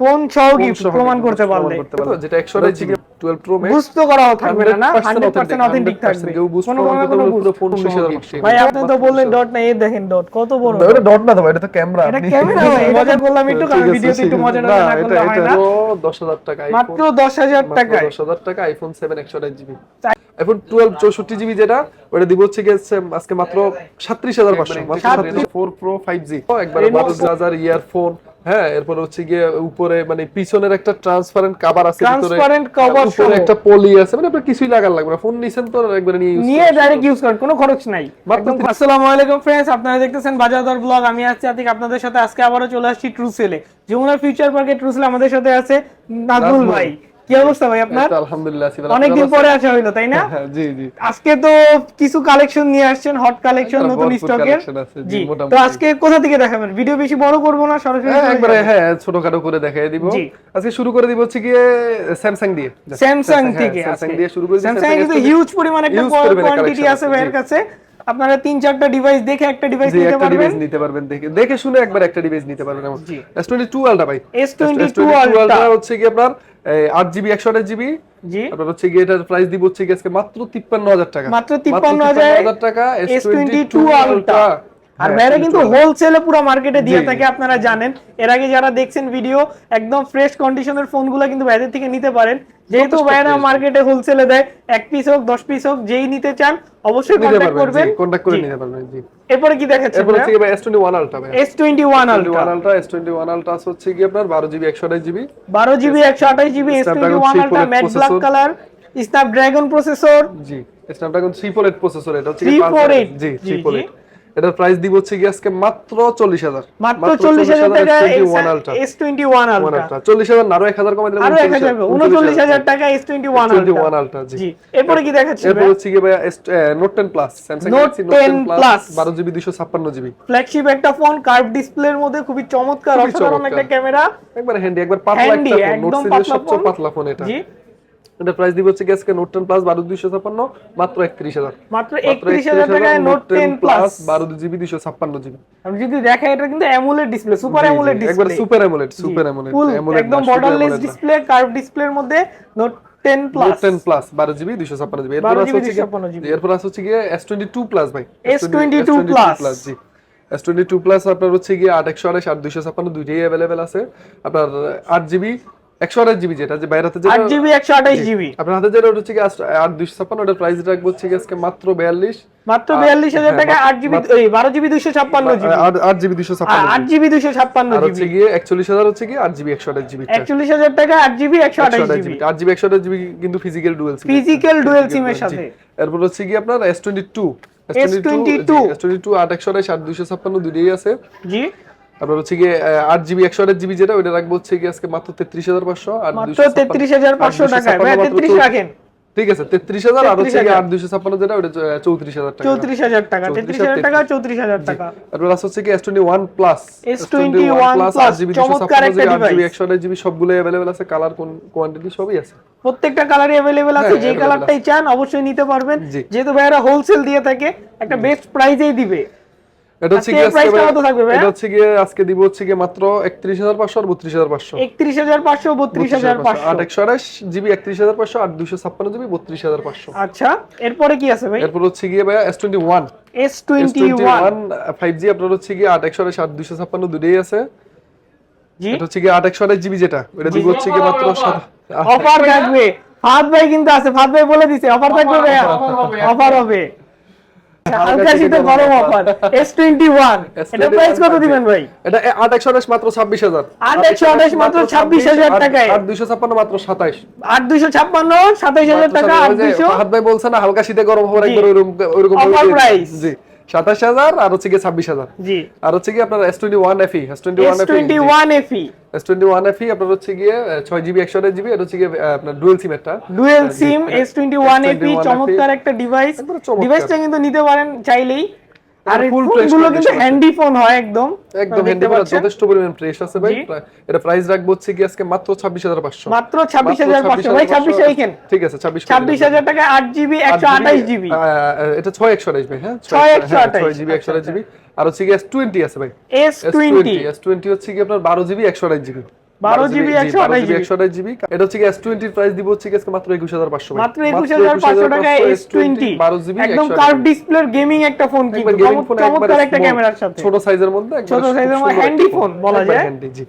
Phone সহ gift প্রমাণ করতে পারলে। যেটা 128 জিবি 12 প্রো ম্যাক্স বুঝতে করাও থাকবে না না? 100% 100% অথেন্টিক থাকবে। কেউ কোনো কোনো কোনো পুরো ফোন সহ ভাই আপনি তো বললেন ডট না এই দেখেন ডট কত বড় এটা ডট না তো ভাই, এটা তো ক্যামেরা এটা ক্যামেরা ভাই মজা করলাম একটু কারণ ভিডিওতে একটু মজা না না করলে হয় না? দশ হাজার টাকা মাত্র 10000 টাকায়। দশ হাজার টাকা আইফোন সেভেন একশো আঠাশ জিবি আইফোন টুয়েলভ চৌষট্টি জিবি যেটা ওটা দিব হচ্ছে আজকে মাত্র সাত্রিশ হাজার পাঁচশো ফোর প্রো ফাইভ জি একবার বারো হাজার ইয়ারফোন হ্যাঁ এরপর হচ্ছে গিয়ে উপরে মানে পিছনের একটা ট্রান্সপারেন্ট কভার আছে ভিতরে Transparent cover উপরে সহ। একটা পলি আছে মানে আপনার কিছুই লাগার লাগবে না ফোন নিছেন তো একবারে নিয়ে use নিয়ে করতে ডাইরেক্ট ইউজ করেন কোনো খরচ নাই মাত্র একদম আসসালামু আলাইকুম फ्रेंड्स আপনারা দেখতেছেন বাজারদর ব্লগ আমি আছি আতিক আপনাদের সাথে আজকে আবারও চলে আসছি ট্রু সেলে যমুনা ফিউচার পার্কে ট্রু সেলে আমাদের সাথে আছে নাজমুল নাজমুল। ভাই কি অবস্থা ভাই আপনার? আলহামদুলিল্লাহ অনেকদিন পরে আসা হইল তাই না? হ্যাঁ, জি জি। আজকে তো কিছু কালেকশন নিয়ে আসছেন হট কালেকশন নতুন স্টকের জি, তো আজকে কোথা থেকে দেখাবেন? ভিডিও বেশি বড় করব না সরাসরি হ্যাঁ একবারে হ্যাঁ ছোটখাটো করে দেখাই দিব। আজকে শুরু করে দিব হচ্ছে গিয়ে স্যামসাং দিয়ে। স্যামসাং থেকে স্যামসাং দিয়ে শুরু করে স্যামসাং কিন্তু হিউজ পরিমাণে একটা কোয়ান্টিটি আছে ভাইয়ের কাছে। আপনারা তিন চারটা ডিভাইস দেখে একটা ডিভাইস নিতে একটা পারবেন। ডিভাইস নিতে পারবেন দেখে দেখে শুনে একবার একটা ডিভাইস নিতে পারবেন এমন S22 আলট্রা ভাই। S22 ultra Ultra। হচ্ছে কি আপনার আট জিবি একশো আঠাশ জিবি জি। আপনার হচ্ছে গিয়ে এটার প্রাইস দিব হচ্ছে গিয়ে আজকে মাত্র তিপ্পান্ন হাজার টাকা। মাত্র তিপ্পান্ন হাজার টাকা S22 Ultra। আর ভাইরা কিন্তু হোলসেলে পুরো মার্কেটে দিয়ে হ্যাঁ, থাকে আপনারা জানেন। এর আগে যারা দেখছেন ভিডিও একদম ফ্রেশ কন্ডিশনের ফোনগুলো কিন্তু ভাইদের থেকে নিতে পারেন। যেহেতু ভাইরা মার্কেটে হোলসেলে দেয় এক পিস হোক দশ পিস হোক যেই নিতে চান অবশ্যই কন্ট্যাক্ট করবেন। কন্ট্যাক্ট করে নিতে পারবেন জি। এরপরে কি দেখাচ্ছেন এরপর হচ্ছে ভাই S21 আলট্রা ভাই S twenty one ultra S21 ultra S21 ultra হচ্ছে কি আপনার বারো জিবি একশো আঠাশ জিবি বারো জিবি একশো আঠাশ GB S twenty Snapdragon one 3 ultra matte black. Colour Snapdragon processor জি স্ন্যাপড্রাগন 348 প্রসেসর এটা হচ্ছে কি 348 জি জি, 348 এটার প্রাইস দিব হচ্ছে কি আজকে মাত্র 40000 মাত্র চল্লিশ হাজার টাকা S21 ultra S twenty one ultra 40000 না আরও 1000 কমাই দিলাম আরও এক হাজার উনচল্লিশ হাজার টাকা। এস টোয়েন্টি ওয়ান 21 আলট্রা জি। এরপরে কি দেখাচ্ছেন এরপর হচ্ছে কি ভাই note 10 plus Samsung Galaxy 10 Plus। 12 GB 256 GB. Flagship একটা ফোন কার্ভ ডিসপ্লের মধ্যে খুবই চমৎকার অসাধারণ একটা ক্যামেরা একবার হ্যান্ডি একবার পাতলা একটা ফোন নোট সিরিজের সবচেয়ে। পাতলা ফোন এটা। জি। এটা প্রাইস দিব হচ্ছে আজকে নোট 10 প্লাস 12 256 মাত্র 31000 মাত্র একত্রিশ হাজার টাকায় নোট টেন প্লাস বারো জিবি দুইশো ছাপ্পান্ন জিবি। আমি যদি দেখাই এটা কিন্তু অ্যামুলেট ডিসপ্লে সুপার অ্যামুলেট একবার super AMOLED super AMOLED full একদম বর্ডারলেস ডিসপ্লে কার্ভ ডিসপ্লের মধ্যে note ten plus ten plus বারো জিবি দুইশো ছাপ্পান্ন জিবি। এরপর আছে হচ্ছে গিয়ে- এরপর আছে হচ্ছে গিয়ে এস টোয়েন্টি টু প্লাস ভাই S22 Plus। জি। এস টোয়েন্টি টু প্লাস আপনার হচ্ছে গিয়ে আট একশো আঠাশ আট দুইশো ছাপ্পান্ন দুইটাই অ্যাভেলেবেল আছে। আপনার আট জিবি একশো আঠাশ জিবি যেটা যে বাইরে হাতে আট জিবি একশো আঠাশ জিবি। আপনার হাতে যেটা হচ্ছে গিয়ে আট- আট দুইশো ছাপ্পান্ন ওটার প্রাইস রাখব হচ্ছে আজকে মাত্র বিয়াল্লিশ। মাত্র বিয়াল্লিশ হাজার হ্যাঁ, টাকা আট জিবি এই বারো জিবি দুইশো ছাপ্পান্ন জিবি। আট জিবি দুইশো ছাপ্পান্ন আট জিবি। দুইশো ছাপ্পান্ন হচ্ছে গিয়ে একচল্লিশ হাজার হচ্ছে গিয়ে আট জিবি একশো আঠাশ জিবি একচল্লিশ হাজার টাকা আট জিবি একশো আঠাশ জিবি। আট জিবি একশো আঠাশ জিবি কিন্তু physical dual SIM physical dual সিমের সাথে। এরপর হচ্ছে কি আপনার S twenty two S22 S twenty two আট একশো আঠাশ আট দুইশো ছাপ্পান্ন দুইটাই আছে। জি। তারপর হচ্ছে গিয়ে আট জিবি একশো আট জিবি যেটা ওটা রাখব হচ্ছে গিয়ে আজকে মাত্র তেত্রিশ হাজার পাঁচশো আর মাত্র তেত্রিশ হাজার পাঁচশো তেত্রিশ রাখেন। ঠিক আছে তেত্রিশ হাজার আর হচ্ছে আট দুইশো ছাপ্পান্ন যেটা ওটা চৌত্রিশ হাজার টাকা। চৌত্রিশ হাজার টাকা তেত্রিশ হাজার টাকা চৌত্রিশ হাজার টাকা। তারপর আছে হচ্ছে কি S twenty one plus S21 Plus, চমৎকার একটা device। জিবি একশো আঠাশ জিবি সবগুলো অ্যাভেলেবেল আছে। কালার কোন কোয়ান্টিটি সবই আছে। প্রত্যেকটা কালারই অ্যাভেলেবেল আছে। হ্যাঁ, যে কালারটাই চান অবশ্যই নিতে পারবেন। যেহেতু ভাইয়ারা হোলসেল দিয়ে থাকে একটা বেস্ট প্রাইজেই দিবে। এটা হচ্ছে? এটা হচ্ছে গিয়ে আজকে দিব হচ্ছে গিয়ে মাত্র আর জিবি আর জিবি আচ্ছা এরপরে কি আছে ভাই? এরপর হচ্ছে গিয়ে আপনার হচ্ছে দুটোই আছে। জি। এটা হচ্ছে আট একশো আঠাশ জিবি যেটা। ওটা দিব হচ্ছে গিয়ে মাত্র অফার থাকবে। ফাদ ভাই কিন্তু আছে। ফাদ ভাই বলে দিছে অফার থাকবে ভাইয়া। অফার হবে। হালকা শীতে গরম অফার। এস টোয়েন্টি ওয়ান এটা প্রাইস কত দিবেন ভাই? এটা এ- আট একশো আঠাশ মাত্র ছাব্বিশ হাজার। আট একশো আঠাশ মাত্র ছাব্বিশ হাজার টাকায়। আর দুইশো ছাপ্পান্ন মাত্র সাতাইশ। আট দুইশো ছাপ্পান্ন সাতাইশ হাজার টাকা আর দুইশো। হাত ভাই বলছে না হালকা শীতে গরম হওয়ার একবার ওইরকম ওইরকম Offer ভাবে জি। সাতাশ হাজার আর হচ্ছে গিয়ে ছাব্বিশ হাজার। জি। আর হচ্ছে গিয়ে আপনার S twenty one FE S twenty one twenty one FE S twenty one FE আপনার হচ্ছে গিয়ে ছয় জিবি একশো আঠাশ জিবি এটা হচ্ছে গিয়ে আপনার ডুয়েল সিম একটা। Dual SIM S twenty one FE S21 চমৎকার একটা ডিভাইস। ডিভাইসটা কিন্তু নিতে পারেন চাইলেই। আর ফোনগুলো কিন্তু হ্যান্ডি ফোন হয় একদম। একদম হ্যান্ডি পাচ্ছেন। যথেষ্ট পরিমাণ ফ্রেশ আছে ভাই। এটা প্রাইস রাখব হচ্ছে আজকে মাত্র মাত্র ভাই এইখান। ঠিক আছে টাকা জিবি এটা ভাই হ্যাঁ? একশো জিবি জিবি আর হচ্ছে গিয়ে এস টোয়েন্টি আছে ভাই। হচ্ছে কি আপনার বারো জিবি একশো আঠাশ জিবি বারো জিবি একশো আঠাশ জিবি একশো আঠাশ জিবি। এটা হচ্ছে এস টোয়েন্টির প্রাইস দিব হচ্ছে আজকে মাত্র একুশ হাজার পাঁচশো মাত্র একুশ হাজার পাঁচশো টাকায় এস টোয়েন্টি বারো জিবি একদম কার্ভ ডিসপ্লের গেমিং একটা ফোন কিন্তু চমৎকার একটা ক্যামেরার সাথে। ছোট সাইজের মধ্যে ছোট একটা ফোন। বলা যায়। জি।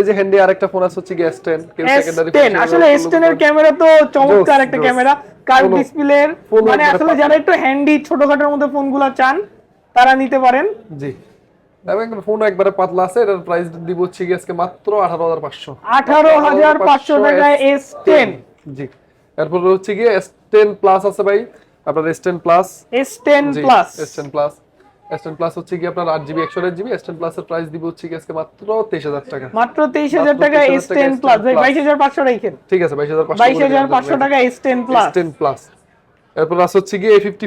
এই যে হ্যান্ডি আরেকটা ফোন আছে হচ্ছে এস টেন কেউ এস সেকেন্ডারি টেন আসলে এস টেন এর ক্যামেরা তো চমৎকার একটা ক্যামেরা কার্ভ ডিসপ্লের মানে আসলে যারা একটু হ্যান্ডি ছোটখাটোর মধ্যে ফোনগুলো চান তারা নিতে পারেন। জি। এবং ফোন একবারে পাতলা আছে এটার প্রাইস দিব হচ্ছে আজকে মাত্র আঠারো হাজার পাঁচশো আঠারো হাজার পাঁচশো টাকায় এস টেন জি এরপর হচ্ছে গিয়ে এস টেন প্লাস আছে ভাই আপনার S ten plus S ten জি plus S ten plus S ten plus হচ্ছে কি আপনার আট জিবি একশো আট জিবি এস টেন প্লাস এর প্রাইস দিব হচ্ছে কি আজকে মাত্র তেইশ হাজার টাকা মাত্র তেইশ হাজার টাকা 23,000 এস টাকা টেন S10 প্লাস Plus। বাইশ হাজার পাঁচশো রাখেন ঠিক আছে বাইশ হাজার বাইশ হাজার পাঁচশো টাকা S ten plus ten plus মাত্র ছাব্বিশ হাজার টাকা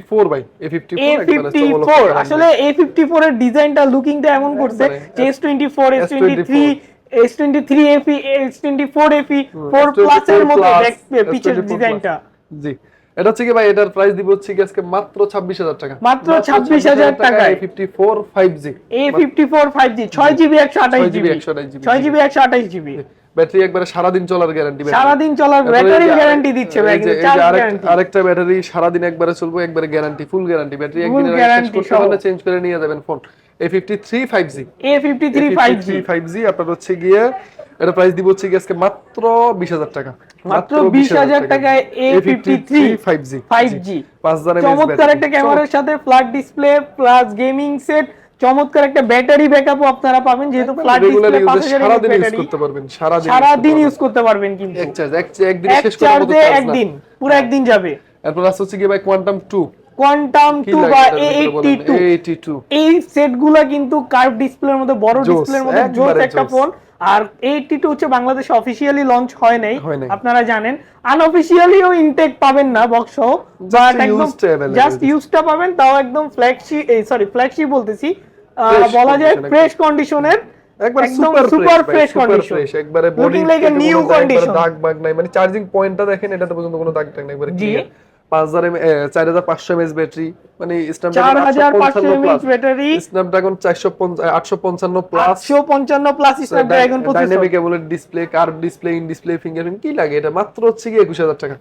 মাত্র ছাব্বিশ হাজার A54 আসলে A54 এর ডিজাইনটা লুকিংটা এমন করছে জি। এটা হচ্ছে কি ভাই এটার প্রাইস দিব হচ্ছে কি আজকে মাত্র টাকা। মাত্র 26000 টাকায় A54 5G A54 5G 6GB 128GB 6GB battery একবারে সারাদিন চলার গ্যারান্টি সারাদিন চলার ব্যাটারি গ্যারান্টি দিচ্ছে ভাই কিন্তু চার্জ গ্যারান্টি আরেকটা ব্যাটারি সারাদিন একবারে চলবে একবারে গ্যারান্টি ফুল গ্যারান্টি ব্যাটারি একদিন guarantee সহ। চেঞ্জ করে নিয়ে যাবেন phone A fifty three five G A fifty three five G five G আপনার হচ্ছে গিয়ে এটা প্রাইস দিব হচ্ছে আজকে মাত্র বিশ হাজার টাকা। মাত্র 20,000 টাকায় A53 five G five G পাঁচ হাজার চমৎকার একটা ক্যামেরার সাথে flat display plus gaming set চমৎকার একটা ব্যাটারি ব্যাকআপও আপনারা পাবেন যেহেতু ফ্ল্যাট ডিসপ্লে ইউজ হাজার সারাদিন ইউজ করতে পারবেন সারাদিন সারাদিন ইউজ করতে পারবেন কিন্তু। এক চার্জ এক একদিন এক শেষ করার মতো চার্জে charge না। একদিন পুরো একদিন যাবে। এরপর আছে হচ্ছে গিয়ে ভাই কোয়ান্টাম টু কোয়ান্টাম কি টু লাগে বা এটার এ ভিতরে বলেন? এইটটি টু A82 এই সেটগুলো কিন্তু কার্ভ ডিসপ্লের মধ্যে বড় ডিসপ্লের মধ্যে জোস একটা ফোন আর এইটটি টু হচ্ছে বাংলাদেশে অফিসিয়ালি লঞ্চ হয় নাই হয়। আপনারা জানেন। আনঅফিসিয়ালিও ইনটেক পাবেন না বক্স সহ বাট একদম জাস্ট ইউজটা পাবেন তাও একদম ফ্ল্যাগশিপ এই সরি ফ্ল্যাগশিপ বলতেছি বলা যায় ফ্রেশ কন্ডিশনের একবার super super fresh fresh condition একবারে body Looking like a new দাগ বাগ নাই। মানে চার্জিং পয়েন্টটা দেখেন এটাতে পর্যন্ত কোনো দাগ টাগ নাই একবারে জি। 5000 4500 এমএএইচ ব্যাটারি মানে চার হাজার পাঁচশো এমএইচ ব্যাটারি। স্ন্যাপড্রাগন 450 855 প্লাস আটশো পঞ্চান্ন plus Snapdragon processor dynamic AMOLED display curve display in display fingerprint কি লাগে? এটা মাত্র হচ্ছে কি 21000 টাকা।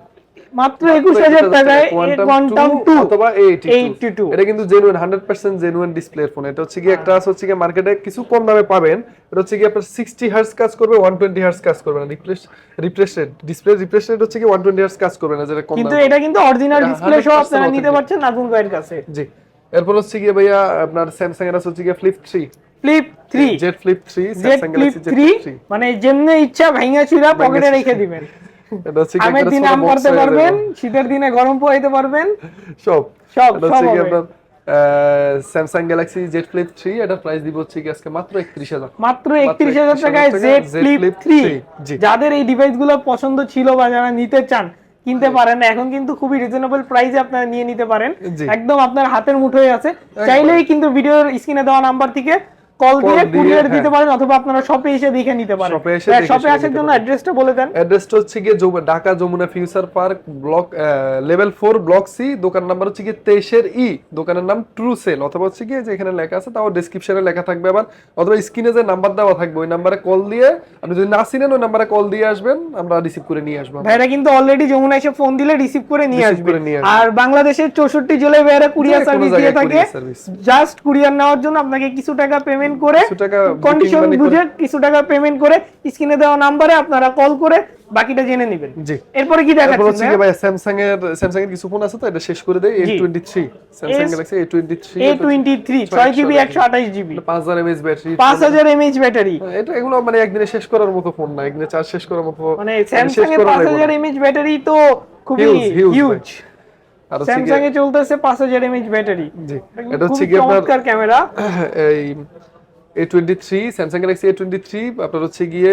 মাত্র একুশ হাজার টাকায় কোয়ান্টাম টু অথবা এইটটি টু এটা কিন্তু জেনুইন হান্ড্রেড পার্সেন্ট জেনুইন ডিসপ্লের ফোন এটা হচ্ছে কি একটা আছে হচ্ছে কি মার্কেটে কিছু কম দামে পাবেন। এটা হচ্ছে কি আপনার সিক্সটি হার্স কাজ করবে ওয়ান টোয়েন্টি হার্স কাজ করবে না। Replace replace rate display replace rate হচ্ছে কি ওয়ান টোয়েন্টি হার্স কাজ করবে না যেটা কম কিন্তু এটা কিন্তু অরিজিনাল ডিসপ্লে সহ আপনারা নিতে পারছেন নাজমুল ভাইয়ের কাছে। জি। এরপর হচ্ছে গিয়ে ভাইয়া আপনার স্যামসাং এর হচ্ছে গিয়ে flip three flip three Z flip three Samsung flip Galaxy Z three মানে যেমনি ইচ্ছা ভাঙা চুরা পকেটে রেখে দিবেন। কি আমের দিনে আম করতে পারবেন শীতের দিনে গরম পারবেন। সব সব, সব আপনার Samsung Galaxy Z Flip price দিব হচ্ছে কি আজকে মাত্র একত্রিশ হাজার মাত্র একত্রিশ হাজার 31,000 টাকায় জেড ফ্লিপ থ্রি 3 যাদের এই ডিভাইসগুলো পছন্দ ছিল বা যারা নিতে চান কিনতে পারেন এখন কিন্তু খুবই রিজনেবল প্রাইসে আপনারা নিয়ে নিতে পারেন। একদম আপনার হাতের মুঠোয় আছে। চাইলেই কিন্তু ভিডিওর স্ক্রিনে দেওয়া নাম্বার থেকে কল দিয়ে কুরিয়ার দিতে হ্যাঁ। পারেন অথবা আপনারা শপে এসে দেখে নিতে পারেন। শপে এসে শপে আসার জন্য অ্যাড্রেসটা বলে দেন। অ্যাড্রেসটা হচ্ছে গিয়ে Dhaka Jamuna Future Park block level four block C দোকান নাম্বার হচ্ছে গিয়ে তেইশের ই দোকানের নাম ট্রু সেল অথবা হচ্ছে গিয়ে যে এখানে লেখা আছে তাও ডেসক্রিপশনে লেখা থাকবে আবার অথবা স্ক্রিনে যে নাম্বার দেওয়া থাকবে ওই নাম্বারে কল দিয়ে আপনি যদি না চিনেন ওই নাম্বারে কল দিয়ে আসবেন আমরা রিসিভ করে নিয়ে আসব। ভাইরা কিন্তু অলরেডি যমুনা এসে ফোন দিলে রিসিভ করে নিয়ে আসবে। নিয়ে আসবে। আর বাংলাদেশের চৌষট্টি জেলায় ভাইরা কুরিয়ার সার্ভিস দিয়ে থাকে জাস্ট কুরিয়ার নেওয়ার জন্য আপনাকে কিছু টাকা পেমেন্ট করে কিছু টাকা কন্ডিশন বুঝে কিছু টাকা পেমেন্ট করে স্ক্রিনে দেওয়া নাম্বারে আপনারা কল করে বাকিটা জেনে নেবেন। জি। এরপরে কি তারপর হচ্ছে দেখাচ্ছেন কি ভাই স্যামসাং এর স্যামসাং এর কিছু ফোন আছে তো এটা শেষ করে দেই A23 Samsung Galaxy A23 A twenty three ছয় জিবি একশো আঠাশ জিবি 5000 mAh ব্যাটারি। পাঁচ হাজার এমএইচ ব্যাটারি। এটা এগুলো মানে একদিনে শেষ করার মতো ফোন না একদিনে চার্জ শেষ করার মতো মানে স্যামসাং এর করা পাঁচ লাগবে হাজার না। এমএইচ ব্যাটারি তো খুবই হিউজ স্যামসাং এ চলতেছে পাঁচ হাজার এমএইচ ব্যাটারি। জি। এটা হচ্ছে কি আপনার ক্যামেরা এই A23 স্যামসাং গ্যালাক্সি A23 আপনার হচ্ছে গিয়ে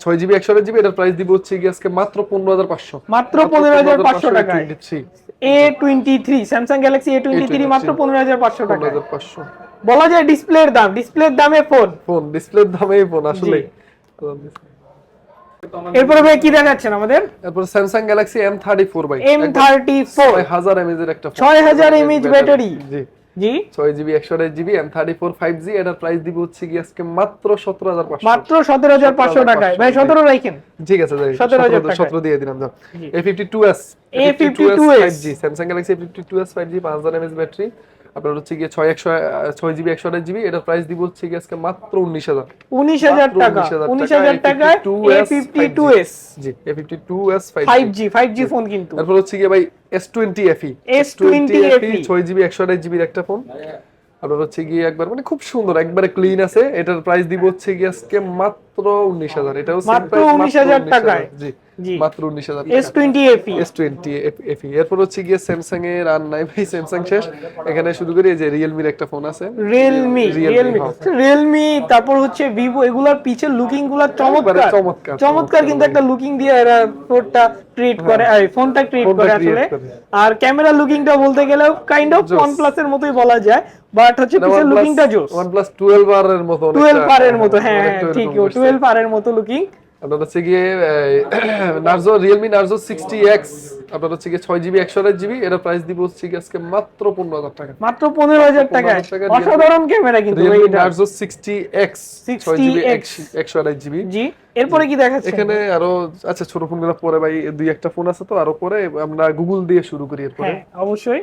6 জিবি 128 জিবি এটার প্রাইস দিব হচ্ছে গিয়ে আজকে মাত্র 15500 মাত্র 15,500 টাকায়। 23 A twenty three Samsung Galaxy A twenty three মাত্র পনেরো হাজার পাঁচশো টাকা 15500 বলা যায় ডিসপ্লের দাম ডিসপ্লের দামে ফোন ফোন ডিসপ্লের দামেই ফোন আসলে এরপরে ভাই কি দেখাচ্ছেন আমাদের? তারপর স্যামসাং গ্যালাক্সি M34 ভাই। এম থার্টি ফোর 6000 mAh এর একটা ছয় হাজার এমএইচ ব্যাটারি জি। জি? ছয় জিবি একশো আঠাশ GB M thirty four five G এটার প্রাইস দিব হচ্ছে কি আজকে মাত্র সতেরো হাজার পাঁচশো। মাত্র সতেরো হাজার পাঁচশো টাকায়। ভাই সতেরো রাখেন ঠিক আছে ভাই 17,000 টাকায়। সতেরো দিয়ে দিলাম দাও জি। A fifty two S A52s G Samsung Galaxy fifty two S five G পাঁচ হাজার এমএস ব্যাটারি আপনার হচ্ছে গিয়ে ছয় একশো ছয় জিবি একশো আঠাশ জিবি এটার প্রাইস দিব হচ্ছে গিয়ে আজকে মাত্র উনিশ হাজার। উনিশ হাজার টাকা উনিশ হাজার টাকা two A52s fifty two S G A fifty two S five G five G. Phone কিন্তু। তারপর হচ্ছে গিয়ে ভাই S twenty FE S20 FE ছয় জিবি একশো আঠাশ জিবির একটা ফোন আপনার হচ্ছে গিয়ে একবার মানে খুব সুন্দর একবারে ক্লিন আছে। এটার প্রাইস দিব হচ্ছে গিয়ে আজকে মাত্র উনিশ হাজার। এটাও মাত্র 19,000 19,000 টাকায়। জি মাত্র উনিশ হাজার S twenty FE S twenty FE এরপর হচ্ছে গিয়ে স্যামসাং এর আর নাই ভাই স্যামসাং শেষ। এখানে শুরু করি এই যে রিয়েলমির একটা ফোন আছে। রিয়েলমি রিয়েলমি রিয়েলমি তারপর হচ্ছে ভিভো এগুলার পিছের লুকিংগুলা চমৎকার। চমৎকার, চমৎকার কিন্তু একটা লুকিং দিয়ে এরা ফোনটা ট্রিট করে এই ফোনটা ট্রিট করে আসলে। আর ক্যামেরা লুকিংটা বলতে গেলে কাইন্ড অফ Joss. OnePlus এর মতোই বলা যায়। বাট হচ্ছে পিছের লুকিংটা জোস। প্লাস টুয়েলভ আর এর মতো অনেকটা- 12 পারের মতো হ্যাঁ ঠিক এরকম করছে। 12 পারের মতো লুকিং আপনার হচ্ছে গিয়ে Narzo Realme Narzo sixty X আপনার হচ্ছে গিয়ে ছয় জিবি একশো আঠাশ জিবি এটার প্রাইস দিব হচ্ছে গিয়ে আজকে মাত্র পনেরো হাজার টাকা। মাত্র পনেরো হাজার টাকায়। 15,000 টাকা অসাধারণ ক্যামেরা কিন্তু নার্জো সিক্সটি এক্স ছয় জিবি 60X একশো আঠাশ জিবি জি। এরপরে কি দেখাচ্ছে? এখানে আরও আচ্ছা ছোট ফোনগুলো পরে ভাই দুই একটা ফোন আছে তো আরও পরে আমরা গুগল দিয়ে শুরু করি এরপরে। হ্যাঁ অবশ্যই।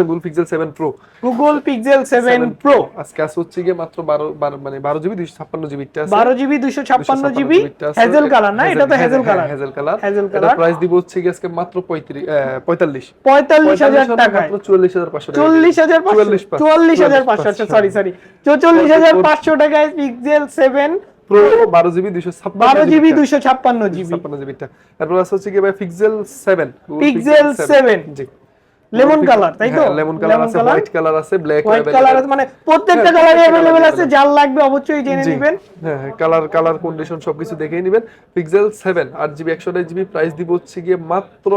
Google Pixel seven Pro Google Pixel seven Pro আজকে আছে হচ্ছে গিয়ে মাত্র বারো বারো- মানে বারো জিবি দুইশো ছাপ্পান্ন জিবি বারো জিবি দুইশো ছাপ্পান্ন জিবি। হেজেল কালার না? এটা তো hazel colour hazel colour Hazel এটা color। প্রাইস দিব হচ্ছে গিয়ে আজকে মাত্র পঁয়ত্রিশ পঁয়তাল্লিশ। পঁয়তাল্লিশ হাজার পঁয়তাল্লিশ টাকায়। মাত্র চুয়াল্লিশ হাজার পাঁচশো টাকা। চল্লিশ হাজার পাঁচশো চুয়াল্লিশ পাঁচ- চুয়াল্লিশ হাজার পাঁচশো আচ্ছা সরি সরি চল্লিশ হাজার পাঁচশো টাকায় পিক্সেল সেভেন প্রো বারো জিবি দুইশো বারো জিবি দুইশো ছাপ্পান্ন জিবি। ছাপ্পান্ন জিবিটা। তারপর আছে হচ্ছে কি ভাই পিক্সেল সেভেন Pixel 7 জি। লেমন কালার তাই তো? লেমন কালার আছে হোয়াইট কালার আছে ব্ল্যাক হোয়াইট কালার আছে মানে প্রত্যেকটা হ্যাঁ, কালারে অ্যাভেলেবেল আছে যার লাগবে অবশ্যই জেনে নেবেন। হ্যাঁ কালার কালার কন্ডিশন সবকিছু দেখেই নেবেন। পিক্সেল সেভেন আট জিবি একশো আঠাশ জিবি প্রাইস দিব হচ্ছে গিয়ে মাত্র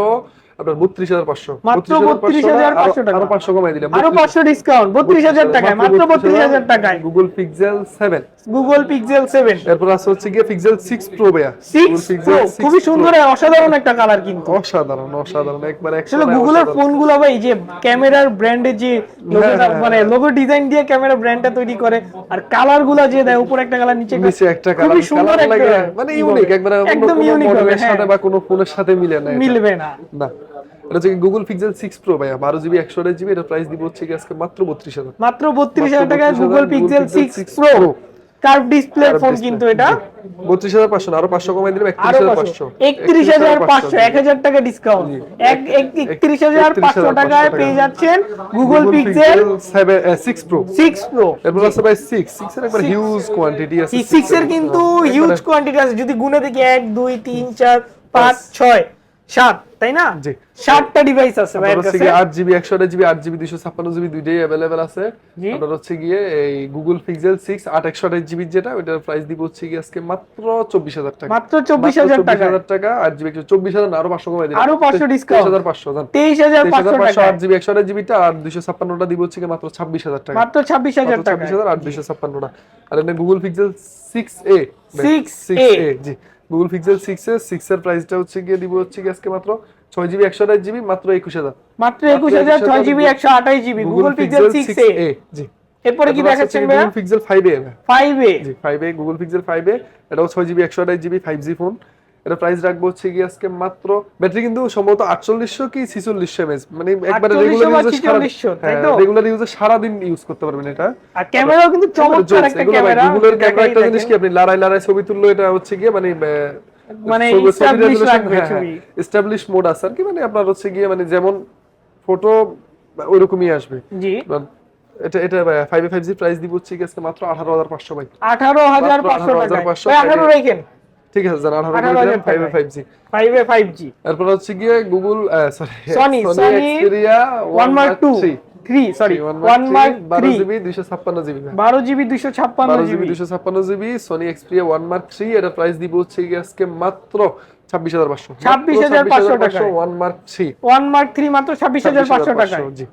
আপনার বত্রিশ হাজার পাঁচশো। মাত্র 32,500 টাকা। আরও পাঁচশো কমাই দিলাম আরও পাঁচশো ডিসকাউন্ট বত্রিশ হাজার টাকায় মাত্র বত্রিশ হাজার টাকায়। Google Pixel seven Google Pixel seven এরপর আছে হচ্ছে গিয়ে পিক্সেল সিক্স প্রো ভাইয়া। সিক্স Google Pixel 6 খুবই সুন্দর অসাধারণ একটা কালার কিন্তু। অসাধারণ অসাধারণ একবার আসলে গুগলের ফোনগুলো ভাই যে ক্যামেরার ব্র্যান্ডের যে হ্যাঁ, মানে লোগো ডিজাইন দিয়ে ক্যামেরা ব্র্যান্ডটা তৈরি করে আর কালারগুলা যে দেয় উপরে একটা কালার নিচে নিচে একটা কালার খুবই সুন্দর একটা মানে ইউনিক একবার একদম ইউনিক সাথে বা কোনো ফোনের সাথে মিলে না মিলবে না। না। এটা হচ্ছে গুগল পিক্সেল সিক্স প্রো ভাইয়া বারো জিবি একশো আঠাশ জিবি এটা প্রাইস দিব হচ্ছে আজকে মাত্র বত্রিশ হাজার। মাত্র বত্রিশ হাজার টাকায় Google Pixel six 6 Pro curve display phone কিন্তু এটা। বত্রিশ হাজার পাঁচশো আরও পাঁচশো কমাই দিলাম একত্রিশ আরও হাজার পাঁচশো। পাঁচশো। একত্রিশ হাজার পাঁচশো এক হাজার টাকা ডিসকাউন্ট এক একত্রিশ হাজার পাঁচশো টাকায় পেয়ে যাচ্ছেন Google Pixel seven six Pro six Pro এরপর আছে ভাই সিক্স সিক্স এর একবার হিউজ কোয়ান্টিটি আছে সিক্স এর। কিন্তু হিউজ কোয়ান্টিটি আছে। যদি গুনে দেখি এক দুই তিন চার পাঁচ ছয় সাত। তাই না? জি। সাতটা ডিভাইস আছে হচ্ছে কাছে। আট জিবি একশো আঠাশ জিবি আট জিবি দুইশো ছাপ্পান্ন জিবি দুইটাই অ্যাভেলেবেল আছে। আপনার হচ্ছে গিয়ে এই গুগল পিক্সেল সিক্স আট একশো আঠাশ জিবি যেটা ওইটার প্রাইস দিব হচ্ছে গিয়ে আজকে মাত্র চব্বিশ হাজার টাকা। মাত্র চব্বিশ হাজার টাকা হাজার টাকা আট জিবি চব্বিশ হাজার আরও পাঁচশো কমাই দিলাম। আরও 500 discount। হাজার পাঁচশো তেইশ হাজার পাঁচশো পাঁচশো আট জিবি একশো আঠাশ জিবিটা আর দুইশো ছাপ্পান্নটা দিব হচ্ছে গিয়ে মাত্র ছাব্বিশ হাজার টাকা। মাত্র ছাব্বিশ হাজার টাকা ছাব্বিশ হাজার আর দুইশো ছাপ্পান্নটা। আর এমনি Google Pixel six A 6A জি। গুগল পিক্সেল সিক্স এর সিক্স এর প্রাইসটা হচ্ছে গিয়ে দিব হচ্ছে গিয়ে আজকে মাত্র ছয় জিবি একশো আঠাশ জিবি মাত্র একুশ হাজার। মাত্র একুশ হাজার ছয় জিবি একশো আঠাশ GB Google Pixel six A. জি। এরপরে কি দেখাচ্ছেন ভাইয়া? Google Pixel five A five A G five A Google Pixel five A এটাও ছয় জিবি একশো আঠাশ জিবি ফাইভ জি ফোন এটা প্রাইস রাখব হচ্ছে গিয়ে আজকে মাত্র ব্যাটারি কিন্তু সম্ভবত আটচল্লিশশো কি ছিচল্লিশশো এমএস মানে একবারে রেগুলার ইউজে সারা 4600 তাই তো? রেগুলার ইউজে সারাদিন ইউজ করতে পারবেন এটা। আর ক্যামেরাও কিন্তু চমৎকার একটা ক্যামেরা গুগলের ক্যামেরা একটা জিনিস কি আপনি লড়াই লড়াই ছবি তুললো এটা হচ্ছে গিয়ে মানে মানে হ্যাঁ, ছবি। এস্টাবলিশ মোড আছে আর কি মানে আপনার হচ্ছে গিয়ে মানে যেমন ফটো ওইরকমই আসবে। জি। এটা এটা ফাইভ ফাইভ জি প্রাইস দিব হচ্ছে আজকে মাত্র আঠারো হাজার পাঁচশো ভাই। আঠারো হাজার মাত্র পাঁচশো টাকা 18,500 ভাই আঠারো রাখেন। ঠিক আছে জান আঠারো 18,000 ফাইভ টাকায়। Five G five A five G এরপর হচ্ছে গিয়ে Google sorry Sony, Sony Xperia one Mark two three sorry one Mark বারো জিবি দুইশো ছাপ্পান্ন জিবি বারো জিবি দুইশো ছাপ্পান্ন জিবি জিবি ছাপ্পান্ন GB Sony Xperia one Mark three এটার প্রাইস দিব হচ্ছে গিয়ে আজকে মাত্র ছাব্বিশ হাজার পাঁচশো। 26,500 টাকায়। One Mark three one Mark three মাত্র ছাব্বিশ হাজার পাঁচশো টাকায়। জি।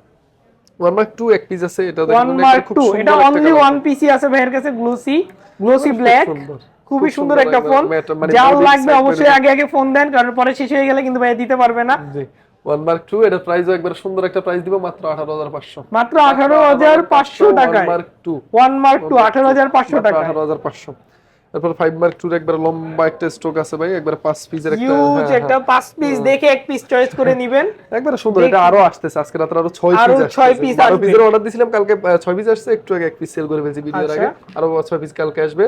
ওয়ান মার্ক টু এক পিস আছে এটা ওয়ান মার্ক খুব টু এটা অনলি ওয়ান পিসি আছে ভাইয়ের কাছে গ্লোসি গ্লোসি খুব ব্ল্যাক। খুবই সুন্দর একটা ফোন। মানে যার লাগবে অবশ্যই আগে আগে ফোন দেন কারণ পরে শেষ হয়ে গেলে কিন্তু ভাই দিতে পারবে না। জি। ওয়ান মার্ক টু এটার প্রাইসও একবার সুন্দর একটা প্রাইস দিব মাত্র আঠারো হাজার পাঁচশো। মাত্র আঠারো হাজার পাঁচশো টাকায়। Mark two one Mark two আঠারো হাজার পাঁচশো টাকা আঠারো হাজার পাঁচশো। তারপর ফাইভ মার্ক টুর একবার লম্বা একটা স্ট্রোক আছে ভাই একবার পাঁচ পিসের একটা হিউজ হ্যাঁ, একটা পাঁচ পিস দেখে এক পিস চয়েস করে নিবেন। একবার সুন্দর এটা আরও আসতেছে আজকে রাত্রে আরও ছয় আরও পিস ছয় piece আরও আসবে। পিসের অর্ডার দিছিলাম কালকে ছয় পিস আসছে একটু আগে এক পিস সেল করে ফেলছি ভিডিওর আচ্ছা। আগে। আরও ছয় পিস কালকে আসবে।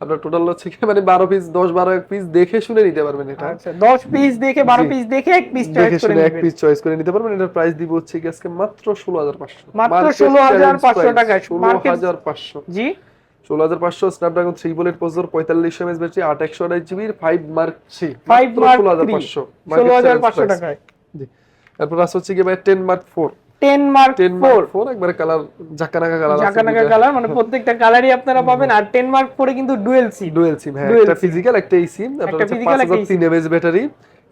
আপনার টোটাল হচ্ছে কি? মানে বারো পিস দশ বারো এক পিস দেখে শুনে নিতে পারবেন এটা। আচ্ছা দশ পিস দেখে বারো। পিস দেখে এক পিস চয়েস দেখে শুনে এক পিস চয়েস করে নিতে পারবেন। এটার প্রাইস দিব হচ্ছে কি আজকে মাত্র ষোলো হাজার পাঁচশো। মাত্র 16,500 টাকায়। ষোলো হাজার পাঁচশো। জি। ষোলো হাজার পাঁচশো স্ন্যাপড্রাগন থ্রি বুলেট প্রসেসর পঁয়তাল্লিশ এমএস ব্যাটারি আট একশো আড়াই GB five Mark three five Mark ষোলো হাজার পাঁচশো। ষোলো হাজার পাঁচশো টাকায়। জি। তারপর আছে হচ্ছে কি ভাই ten Mark four ten Mark four four একবারে কালার জাকানাকা কালার জাকানাকা কালার মানে প্রত্যেকটা কালারই আপনারা পাবেন। আর টেন মার্ক ফোরে কিন্তু ডুয়েল সিম ডুয়েল সিম হ্যাঁ একটা ফিজিক্যাল একটা এই সিম একটা পাঁচ একটা তিন এমএস ব্যাটারি।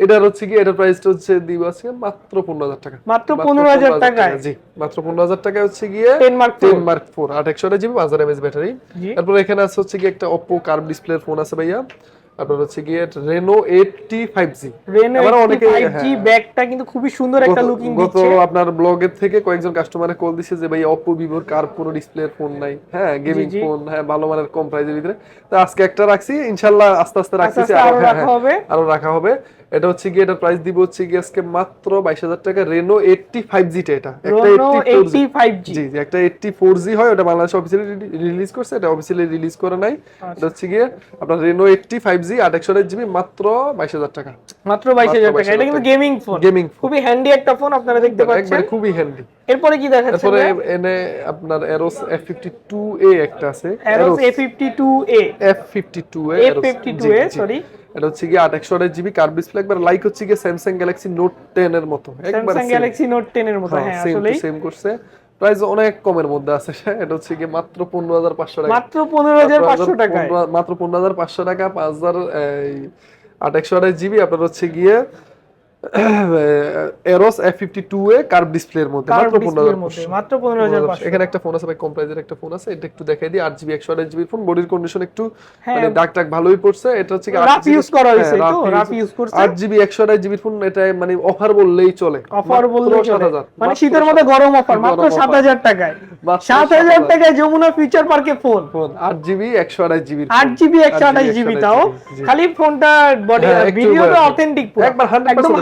এটার হচ্ছে কি এটার প্রাইসটা হচ্ছে দিব আজকে মাত্র পনেরো হাজার টাকা। মাত্র 15,000 টাকায়? জি মাত্র পনেরো হাজার টাকায় হচ্ছে গিয়ে ten Mark ten Mark four আট একশো জিবি পাঁচ হাজার এমএস ব্যাটারি। তারপর এখানে আছে হচ্ছে কি একটা অপো কার্ভ ডিসপ্লের ফোন আছে ভাইয়া। আপনার হচ্ছে গিয়ে Reno eighty five G Reno আবার অনেকে- ফাইভ জি হ্যাঁ। ব্যাগটা কিন্তু খুবই সুন্দর একটা লুকিং লুকিং গত আপনার ব্লগের থেকে কয়েকজন কাস্টমারে কল দিছে যে ভাই Oppo Vivo কার কোনো ডিসপ্লে ফোন নাই? হ্যাঁ গেমিং ফোন হ্যাঁ ভালো মানের কম প্রাইসের ভিতরে। তো আজকে একটা রাখছি ইনশাল্লাহ আস্তে আস্তে রাখছি আরও হ্যাঁ, রাখা হ্যাঁ, হবে। আরও রাখা হবে। এটা হচ্ছে কি এটার প্রাইস দিব হচ্ছে কি আজকে মাত্র বাইশ হাজার টাকা রেনো এইটটি ফাইভ জিটা এটা। একটা Reno 84G eighty five G G একটা এইটটি ফোর জি হয় ওটা বাংলাদেশ অফিসিয়ালি রিলিজ করছে এটা অফিসিয়ালি রিলিজ করে নাই। আচ্ছা। এটা হচ্ছে গিয়ে আপনার জি আট একশো জিবি মাত্র বাইশ হাজার টাকা। মাত্র বাইশ হাজার টাকা। এটা কিন্তু গেমিং ফোন গেমিং খুবই হ্যান্ডি একটা ফোন আপনারা দেখতে পাচ্ছেন। একবারে খুবই হ্যান্ডি এরপরে কি দেখাচ্ছেন তারপরে এনে আপনার Arrows F fifty two A একটা আছে। Arrows A fifty two A F fifty two A A fifty two sorry এটা হচ্ছে গিয়ে আট একশো আঠাশ জিবি কার্ভ ডিসপ্লে একবার লাইক হচ্ছে গিয়ে স্যামসাং গ্যালাক্সি নোট টেন এর মতো। একবার গ্যালাক্সি নোট টেন এর মতো হ্যাঁ সেম টু সেম করছে। প্রাইস অনেক কমের মধ্যে আছে এটা হচ্ছে গিয়ে মাত্র পনেরো হাজার পাঁচশো টাকা। মাত্র পনেরো হাজার পাঁচশো টাকা মাত্র পনেরো হাজার পাঁচশো টাকা পাঁচ হাজার আট একশো আঠাশ জিবি আপনার হচ্ছে গিয়ে Arrows F fifty two A curve ডিসপ্লের মধ্যে মাত্র পনেরো মাত্র পনেরো হাজার এখানে একটা ফোন আছে ভাই কম প্রাইজের একটা ফোন আছে এটা একটু দেখাই দিই আট জিবি একশো আঠাশ জিবি ফোন বডির কন্ডিশন একটু হ্যাঁ। মানে দাগ টাগ ভালোই পড়ছে এটা হচ্ছে রাফ ইউজ করা হয়েছে তো রাফ ইউজ করছে। আট জিবি একশো আঠাশ জিবি ফোন এটা মানে অফার বললেই চলে অফার মাত্র বললে 7,000 মানে শীতের মধ্যে গরম অফার মাত্র সাত হাজার টাকায়। সাত হাজার টাকায় যমুনা ফিউচার পার্কে ফোন ফোন আট জিবি একশো আঠাশ জিবি আট জিবি একশো আঠাশ জিবি তাও। খালি ফোনটা বডি হ্যাঁ, বড়। অথেন্টিক একবার হান্ড্রেড একদম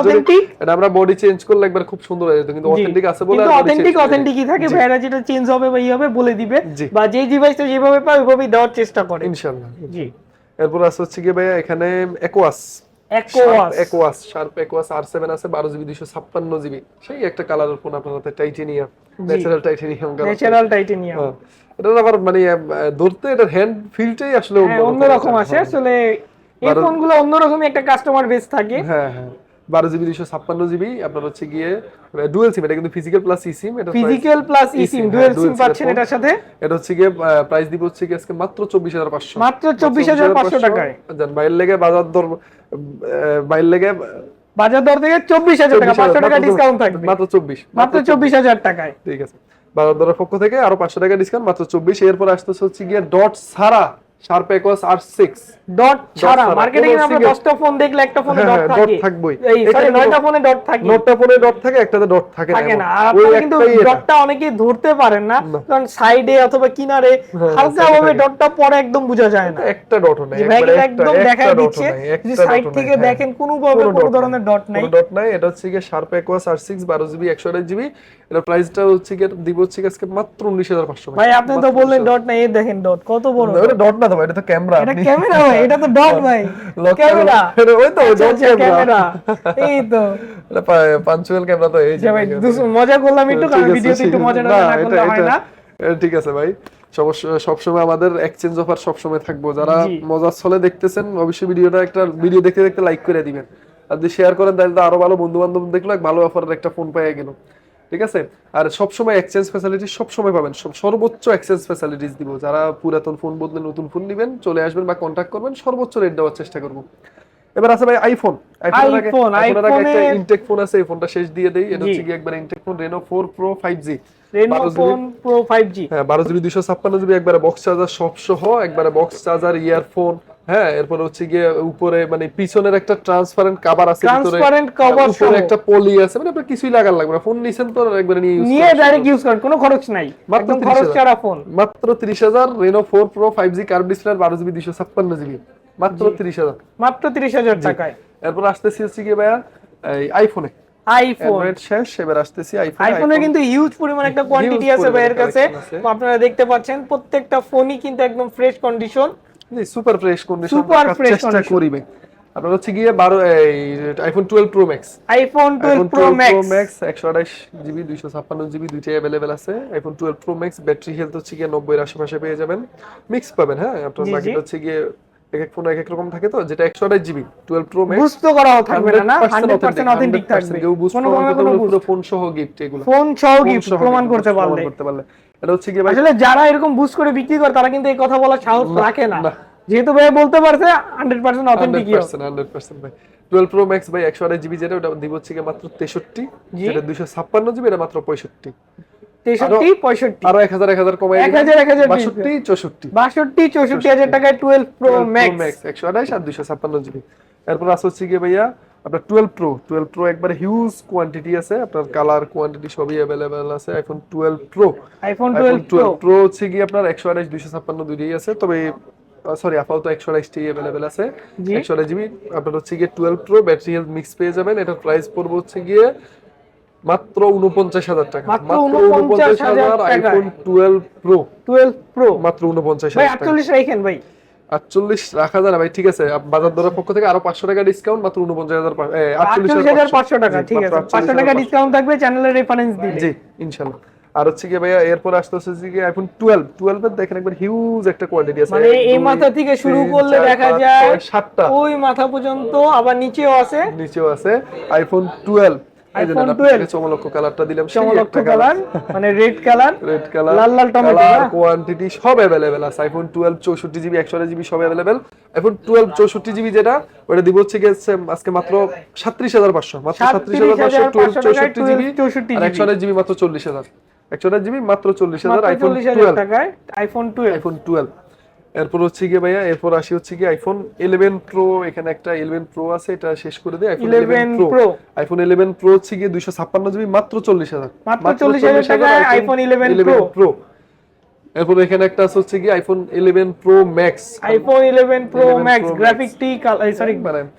অথেন্টিক এটা আমরা বডি চেঞ্জ করলে একবার খুব সুন্দর হয়ে যেত কিন্তু অথেন্টিক আছে বলে কিন্তু অথেন্টিক। অথেন্টিকই থাকে ভাইরা যেটা চেঞ্জ হবে বা ই হবে বলে দিবে। বা যে ডিভাইসটা যেভাবে পায় ওইভাবেই দেওয়ার চেষ্টা করে। ইনশাআল্লাহ জি। এরপর আছে হচ্ছে কি ভাইয়া এখানে Aquos Aquos Sharp Aquos R seven আছে বারো জিবি দুইশো ছাপ্পান্ন জিবি। সেই একটা কালারের ফোন আপনার হাতে titanium natural titanium natural titanium এটা আবার মানে ধরতে এটার হ্যান্ড ফিলটাই আসলে হ্যাঁ অন্যরকম আসে। আসলে এই ফোনগুলো অন্যরকমই একটা কাস্টমার বেস থাকে। হ্যাঁ হ্যাঁ। বারো জিবি দুইশো ছাপ্পান্ন জিবি আপনার হচ্ছে গিয়ে ডুয়েল সিম এটা কিন্তু ফিজিক্যাল প্লাস ই সিম এটা physical plus e SIM dual SIM পাচ্ছেন এটার সাথে? এটা হচ্ছে গিয়ে প্রাইস দিব হচ্ছে গিয়ে আজকে মাত্র চব্বিশ হাজার পাঁচশো। মাত্র চব্বিশ হাজার পাঁচশো টাকায়। জান বাইরের লেগে বাজার দর আহ, বাইরের লেগে বাজার দর থেকে চব্বিশ হাজার টাকা 24,000 পাঁচশো টাকা ডিসকাউন্ট থাকবে। মাত্র চব্বিশ। মাত্র চব্বিশ হাজার টাকায়। ঠিক আছে। বাজার দরের পক্ষ থেকে আরও পাঁচশো টাকা ডিসকাউন্ট মাত্র চব্বিশ। এরপর আসতেছে হচ্ছে গিয়ে ডট ছাড়া Sharp Aquos R six dot ছাড়া মার্কেটে কোনো আমরা single- দশটা ফোন দেখলে একটা ফোনে হ্যাঁ, ডট হ্যাঁ, থাকে থাকবেই। এই সরি কোনো- নয়টা ফোনে ডট থাকে নোটটা ফোনে ডট থাকে একটাতে ডট থাকে থাকে না। আপনারা কিন্তু ডটটা অনেকেই ধরতে পারেন না। কারণ সাইডে অথবা কিনারে হ্যাঁ, ডটটা পরে একদম বোঝা যায় না। একটা ডটও নাই একটা- একদম দেখাই দিচ্ছে নাই, যে একটা সাইড থেকে হ্যাঁ। দেখেন কোনো ভাবে কোনো ধরনের ডট নাই। ডট নাই এটা হচ্ছে গিয়ে শার্প আর সিক্স বারো জিবি একশো আঠাশ জিবি এটা প্রাইসটা হচ্ছে গিয়ে দিব হচ্ছে আজকে মাত্র উনিশ হাজার পাঁচশো ভাই আপনি তো বললেন ডট নাই এই দেখেন ডট কত বড় ডট না তো এটা তো ক্যামেরা এটা ক্যামেরা ভাই এটা তো ডট ভাই ক্যামেরা। ওই তো আচ্ছা, dot আচ্ছা, camera। ক্যামেরা। এই তো। এটা পাঞ্চুয়াল ক্যামেরা তো এই যে যে ভাই মজা করলাম একটু কারণ ভিডিওতে একটু। মজা না, করলে হয় না। ঠিক আছে ভাই। সবসময় সবসময় আমাদের এক্সচেঞ্জ অফার সবসময় থাকব। যারা মজার ছলে দেখতেছেন অবশ্যই ভিডিওটা একটা ভিডিও দেখতে দেখতে লাইক করে দিবেন। আর যদি শেয়ার করেন তাহলে তো আরও ভালো বন্ধু বান্ধব দেখল ভালো অফারের একটা ফোন পেয়ে গেল। ঠিক আছে? আর সবসময় এক্সচেঞ্জ ফ্যাসিলিটি সবসময় পাবেন। সর্বোচ্চ এক্সচেঞ্জ ফ্যাসিলিটিস দিব। যারা পুরাতন ফোন বদলে নতুন ফোন নেবেন, চলে আসবেন বা কন্ট্যাক্ট করবেন, সর্বোচ্চ রেট দেওয়ার চেষ্টা করব। এবার আছে ভাই আইফোন iPhone, একটা iPhone-এর- ইনটেক ফোন আছে এই ফোনটা শেষ দিয়ে দেই। এটা হচ্ছে কি একবার intact phone Reno 4 Pro 5G Reno 12 Pro 5G হ্যাঁ বারো জিবি দুইশো ছাপ্পান্ন জিবি একবারে বক্স চার্জার সব সহ একবারে বক্স চার্জার ইয়ারফোন হ্যাঁ এরপর হচ্ছে গিয়ে উপরে মানে পিছনের একটা ট্রান্সপারেন্ট কভার আছে উপরে একটা পলি আছে মানে আপনার কিছুই লাগার লাগবে না। ফোন নিছেন তো একবারে নিয়ে use নিয়ে ডাইরেক্ট ইউজ করেন কোনো খরচ নাই। মাত্র খরচ ছাড়া phone Reno Pro curve display GB. মাত্র তিরিশ হাজার। মাত্র 30000 টাকায়। এরপর আসতেছি হচ্ছে কি ভাইয়া এই আইফোনে আইফোন অ্যান্ড্রয়েড শেষ এবার আসতেছি আইফোন আইফোনে কিন্তু হিউজ পরিমাণ একটা কোয়ান্টিটি আছে ভাইয়ের কাছে। collection আছে। তো আপনারা দেখতে পাচ্ছেন প্রত্যেকটা ফোনই কিন্তু একদম fresh condition super fresh condition চেষ্টা করিবে আপনার হচ্ছে গিয়ে বারো এই iPhone twelve Pro Max iPhone 12 Pro Max একশো আঠাশ জিবি দুইশো ছাপ্পান্ন জিবি দুইটাই অ্যাভেলেবেল আছে। IPhone twelve Pro Max battery health হচ্ছে গিয়ে নব্বই আশেপাশে পেয়ে যাবেন। মিক্স পাবেন হ্যাঁ? আপনার। বাকিটা হচ্ছে গিয়ে এক এক ফোন এক এক রকম থাকে তো যেটা একশো আঠাশ GB twelve Pro Max boost করা থাকবে না না? 100% অথেন্টিক থাকবে। কেউ কোনো পুরো ফোন সহ গিফট এগুলো। ফোন সহ গিফট প্রমাণ করতে পারলে। করতে পারলে। এটা হচ্ছে ভাই? আসলে যারা এরকম বুস্ট করে বিক্রি করে তারা কিন্তু এই কথা বলার সাহস রাখে না। যেহেতু ভাই বলতে পারছে 100% অথেন্টিক হান্ড্রেড পার্সেন্ট হান্ড্রেড ভাই। টুয়েলভ প্রো ম্যাক্স ভাই একশো আঠাশ জিবি যেটা ওটা দিব হচ্ছে মাত্র তেষট্টি যেটা দুইশো ছাপ্পান্ন জিবি এটা মাত্র পঁয়ষট্টি। 63 65 আরও এক হাজার এক হাজার কমাই এক হাজার, এক হাজার বাষট্টি চৌষট্টি। 62 64 হাজার টাকায় 12 প্রো ম্যাক্স একশো আঠাশ আর দুইশো ছাপ্পান্ন জিবি। এরপর আসে হচ্ছে গিয়ে ভাইয়া আপনার টুয়েলভ প্রো টুয়েলভ প্রো একবারে হিউজ কোয়ান্টিটি আছে। আপনার কালার কোয়ান্টিটি সবই অ্যাভেলেবেল আছে। IPhone twelve Pro iPhone iPhone 12 Pro twelve Pro হচ্ছে গিয়ে আপনার একশো আঠাশ দুইশো ছাপ্পান্ন আছে। তবে সরি আপাতত একশো অ্যাভেলেবেল আছে। একশো আঠাশ জিবি আপনার হচ্ছে গিয়ে twelve Pro battery health mix পেয়ে যাবেন। এটার প্রাইস পড়বে হচ্ছে গিয়ে মাত্র উনপঞ্চাশ হাজার টাকা। মাত্র মাত্র 49,000 উনপঞ্চাশ হাজার। আইফোন টুয়েলভ প্রো 12 প্রো মাত্র উনপঞ্চাশ হাজার 48 রাখেন ভাই। আটচল্লিশ রাখা যায় না ভাই ঠিক আছে। বাজার দরের পক্ষ থেকে আরও পাঁচশো টাকা ডিসকাউন্ট মাত্র উনপঞ্চাশ হাজার আটচল্লিশ 48500 টাকা ঠিক আছে। 500 টাকা ডিসকাউন্ট থাকবে চ্যানেলের রেফারেন্স দিলে জি ইনশাল্লাহ। আর হচ্ছে কি ভাইয়া এরপর আসতে হচ্ছে যে আইফোন টুয়েলভ টুয়েলভ এর দেখেন একবার হিউজ একটা কোয়ান্টিটি আছে। মানে এই মাথা থেকে শুরু করলে দেখা যায় সাতটা। ওই মাথা পর্যন্ত আবার নিচেও আছে। নিচেও আছে। আইফোন টুয়েলভ iPhone 12 চমলক্ষ কালারটা দিলাম চমলক্ষ কালার মানে রেড কালার রেড কালার লাল লাল টমেটো কোয়ান্টিটি সব অ্যাভেলেবেল আছে। আইফোন টুয়েলভ চৌষট্টি জিবি জিবি সব অ্যাভেলেবেল আইফোন টুয়েলভ চৌষট্টি জিবি যেটা ওটা দিব হচ্ছে আজকে মাত্র সাত্রিশ হাজার পাঁচশো। মাত্র হাজার পাঁচশো 37,500 চৌষট্টি জিবি 12 64 আর একশো জিবি মাত্র চল্লিশ হাজার। একশো জিবি মাত্র চল্লিশ হাজার মাত্র আইফোন 40000 টাকায় আইফোন 12 আইফোন টুয়েলভ এরপর হচ্ছে গিয়ে ভাইয়া এরপর আসি হচ্ছে গিয়ে আইফোন ইলেভেন প্রো এখানে একটা ইলেভেন প্রো আছে এটা শেষ করে দিই iPhone 11 eleven Pro iPhone eleven Pro হচ্ছে গিয়ে দুইশো ছাপ্পান্ন জিবি মাত্র চল্লিশ হাজার। মাত্র 40,000 টাকায় আইফোন 11 Pro। প্রো এরপর এখানে একটা আছে হচ্ছে গিয়ে iPhone eleven Pro Max iPhone 11 Pro Max graphite colour sorry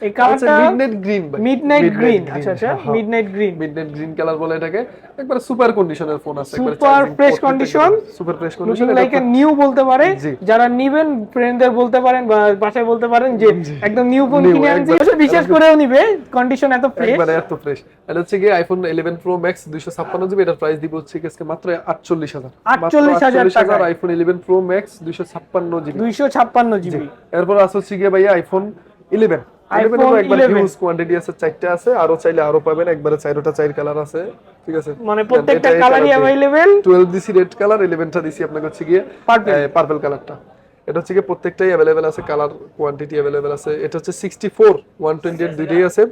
এই কালারটা মিডনাইট গ্রিন মিডনাইট গ্রিন আচ্ছা আচ্ছা midnight green midnight green colour বলে এটাকে। একবার সুপার কন্ডিশনের ফোন আছে Super fresh condition। Super fresh condition like a new বলতে পারে। যারা নিবেন ফ্রেন্ডদের বলতে পারেন বা বাসায় বলতে পারেন যে একদম নিউ ফোন কিনে আনছি। বিশ্বাস করেও নিবে কন্ডিশন এত ফ্রেশ একবারে এত ফ্রেশ এটা হচ্ছে কি আইফোন ইলেভেন প্রো ম্যাক্স দুইশো ছাপ্পান্ন জিবি এটার প্রাইস দিব হচ্ছে গিয়ে আজকে মাত্র আটচল্লিশ হাজার। 48,000 টাকায়। আইফোন ইলেভেন প্রো ম্যাক্স দুইশো ছাপ্পান্ন জিবি 256 জিবি এরপর আছে হচ্ছে গিয়ে ভাইয়া iPhone eleven iPhone 11 huge quantity আছে চারটা আছে আরও চাইলে আরও পাবেন একবারে চারটা চার কালার আছে ঠিক আছে? মানে প্রত্যেকটা কালারই অ্যাভেলেবেল টুয়েলভ দিছি রেড কালার ইলেভেনটা দিছি আপনাকে হচ্ছে গিয়ে পার্পল কালারটা এটা হচ্ছে গিয়ে প্রত্যেকটাই অ্যাভেলেবেল আছে কালার কোয়ান্টিটি অ্যাভেলেবেল আছে। এটা হচ্ছে sixty four one twenty eight দুইটাই আছে।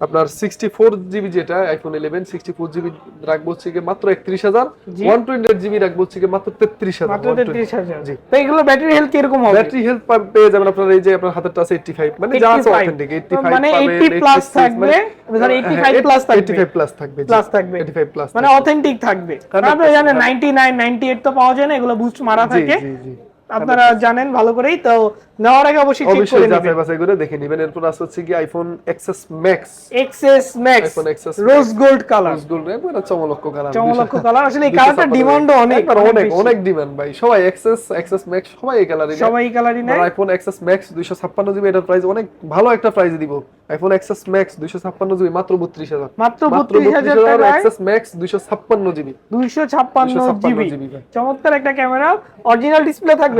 আপনার সিক্সটি ফোর জিবি যেটা iPhone eleven sixty four GB রাখব হচ্ছে মাত্র একত্রিশ হাজার। ওয়ান টোয়েন্টি এইট জিবি রাখব হচ্ছে মাত্র তেত্রিশ হাজার মাত্র 33000 জি। তো এগুলো ব্যাটারি হেলথ কীরকম হবে? ব্যাটারি হেলথ পেয়ে যাবেন আপনার এই যে আপনার হাতেরটা আছে 85 মানে যা আছে 85 অথেন্টিক 85 মানে পাবেন, 80 প্লাস থাকবে মানে- ধর 85 প্লাস থাকবে। 85 প্লাস থাকবে। প্লাস থাকবে। 85 প্লাস মানে অথেন্টিক থাকবে। 100% আপনারা জানেন 99 98 তো পাওয়া যায় না এগুলো বুস্ট মারা থাকে। জি জি। আপনারা জানেন ভালো করেই তো নেওয়ার আগে অবশ্যই চেক করে অবশ্যই নেবেন। যাচাই বাছাই করে দেখে নেবেন। এরপর আছে হচ্ছে কি iPhone XS Max XS Max iPhone XS rose gold colour rose gold একবার চমলক্ষ কালার চমলক্ষ কালার আসলে এই কালারটা ডিমান্ডও অনেক অনেক অনেক ডিমান্ড ভাই। সবাই এক্সএস এক্সএস ম্যাক্স সবাই এই কালারই সবাই এই কালারই নেয়। আইফোন এক্সএস ম্যাক্স 256 জিবি এটার প্রাইস অনেক ভালো একটা প্রাইস দিব। আইফোন এক্সএস ম্যাক্স 256 জিবি মাত্র 32000 মাত্র 32000 টাকায় এক্সএস ম্যাক্স 256 জিবি 256 256 জিবি চমৎকার একটা ক্যামেরা অরিজিনাল ডিসপ্লে থাকবে।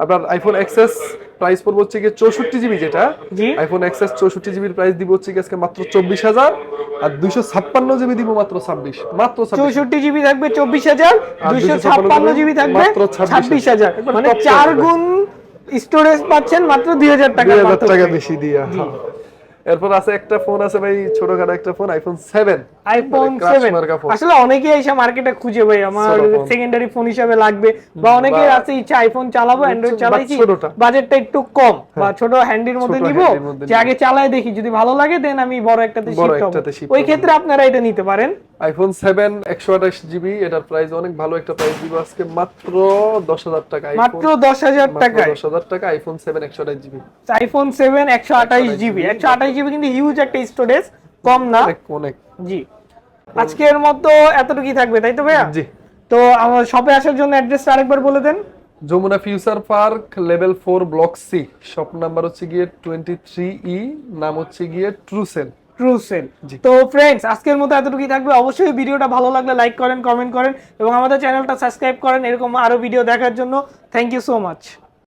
আপনার আইফোন এক্সএস প্রাইস পড়বে হচ্ছে গিয়ে চৌষট্টি জিবি যেটা আইফোন এক্সএস চৌষট্টি জিবির প্রাইস দিব হচ্ছে গিয়ে আজকে মাত্র চব্বিশ হাজার আর দুইশো ছাপ্পান্ন জিবি দিব মাত্র ছাব্বিশ মাত্র চৌষট্টি জিবি থাকবে চব্বিশ হাজার দুইশো ছাপ্পান্ন জিবি থাকবে মাত্র ছাব্বিশ। হাজার। মানে চার গুণ স্টোরেজ পাচ্ছেন মাত্র দুই হাজার টাকা দুই হাজার টাকা বেশি দিয়া এরপর আছে একটা ফোন আছে ভাই ছোটখাটো একটা ফোন আইফোন সেভেন আইফোন মার্কা phone। আসলে অনেকেই এসে মার্কেটে খুঁজে ভাই আমার সেকেন্ডারি ফোন হিসাবে লাগবে। বা অনেকের বা- আছে ইচ্ছা আইফোন চালাবো অ্যান্ড্রয়েড চালাইছি বাজেটটা একটু কম। বা ছোট হ্যান্ডির মধ্যে নিব যে আগে চালায় দেখি যদি ভালো লাগে দেন আমি বড় একটাতে শিফট হব। ওই ক্ষেত্রে আপনারা এটা নিতে পারেন। আইফোন সেভেন একশো আঠাশ জিবি এটার প্রাইস অনেক ভালো একটা প্রাইস দিব আজকে মাত্র দশ হাজার টাকা। মাত্র দশ হাজার টাকায়। দশ হাজার টাকা আইফোন সেভেন একশো আঠাশ জিবি আইফোন সেভেন একশো আঠাইশ জিবি একশো আঠাইশ জিবি কিন্তু হিউজ একটা স্টোরেজ কম না। অনেক অনেক। জি। আজকের মতো এতটুকুই থাকবে তাই তো ভাইয়া? জি। তো আমার শপে আসার জন্য অ্যাড্রেসটা আরেকবার বলে দেন। Jamuna Future Park level four block C. Shop number হচ্ছে গিয়ে টোয়েন্টি থ্রি ই নাম হচ্ছে গিয়ে ট্রুসেল। ট্রুসেল। জি। তো ফ্রেন্ডস আজকের মতো এতটুকুই থাকবে। অবশ্যই ভিডিওটা ভালো লাগলে লাইক করেন কমেন্ট করেন এবং আমাদের চ্যানেলটা সাবস্ক্রাইব করেন এরকম আরও ভিডিও দেখার জন্য। Thank you so much